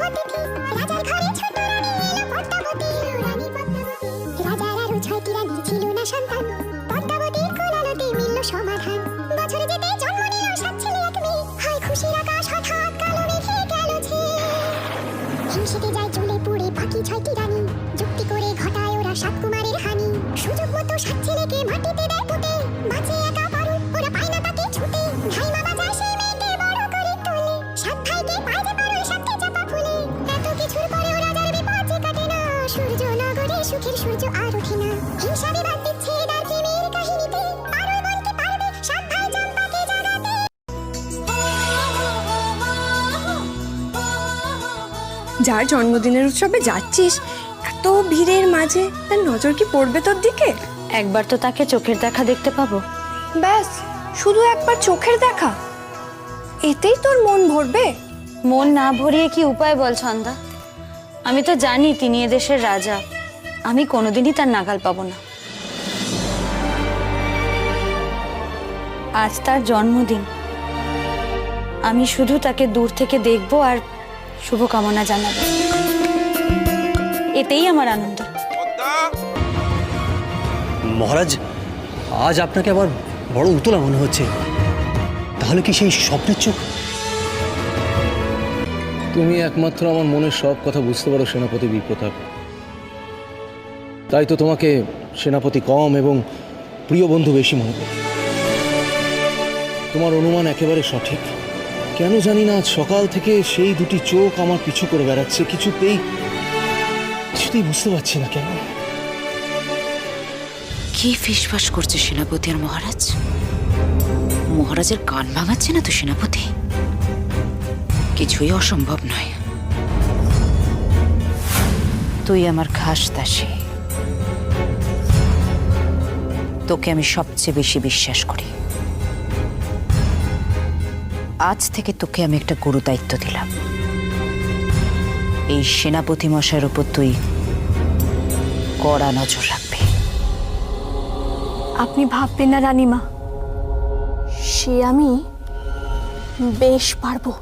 পদ্মবতী রাজার ঘরে পুড়ে বাকি ছয়টি যুক্তি করে ঘটায় ওরা সাত কুমারের হানি সুযোগ মতো সাত ছেলেকে মাটিতে সূর্য আর ওঠে না। বিবাদ দিচ্ছে তার প্রেমের কাহিনীতে পারুল পারবে সাত ভাই চম্পাকে জাগাতে যার জন্মদিনের উৎসবে যাচ্ছিস এত ভিড়ের মাঝে তার নজর কি পড়বে তোর দিকে? একবার তো তাকে চোখের দেখা দেখতে পাবো। ব্যাস শুধু একবার চোখের দেখা। এতেই তোর মন ভরবে? মন না ভরিয়ে কি উপায় বল ছন্দা? আমি তো জানি তিনি এদেশের রাজা। আমি কোনোদিনই তার নাগাল পাবো না। আজ তার জন্মদিন। আমি শুধু তাকে দূর থেকে দেখব আর শুভকামনা জানাব। এতেই আমার আনন্দ। মহারাজ আজ আপনাকে আবার বড় উতলা মনে হচ্ছে। তাহলে কি সেই স্বপ্নের চোখ? তুমি একমাত্র আমার মনের সব কথা বুঝতে পারো সেনাপতি বিপ্রতাপ। তাই তো তোমাকে সেনাপতি কম এবং প্রিয় বন্ধু বেশি মনে করি। তোমার অনুমান একেবারে সঠিক। কেন জানি না আজ সকাল থেকে সেই দুটি চোখ আমার পিছু করে বেড়াচ্ছে, কিছুতেই কিছুতেই বুঝতে পারছি না কেন। কি ফিসফাস করছে সেনাপতি আর মহারাজ? মহারাজের কান ভাঙাচ্ছে না তো সেনাপতি? কিছুই অসম্ভব নয়। তুই আমার খাস দাসী। তোকে আমি সবচেয়ে বেশি বিশ্বাস করি। আজ থেকে তোকে আমি একটা গুরু দায়িত্ব দিলাম। এই সেনাপতি মশাইয়ের ওপর তুই কড়া নজর রাখবি। আপনি ভাববেন না, রানীমা। সে আমি বেশ পারব।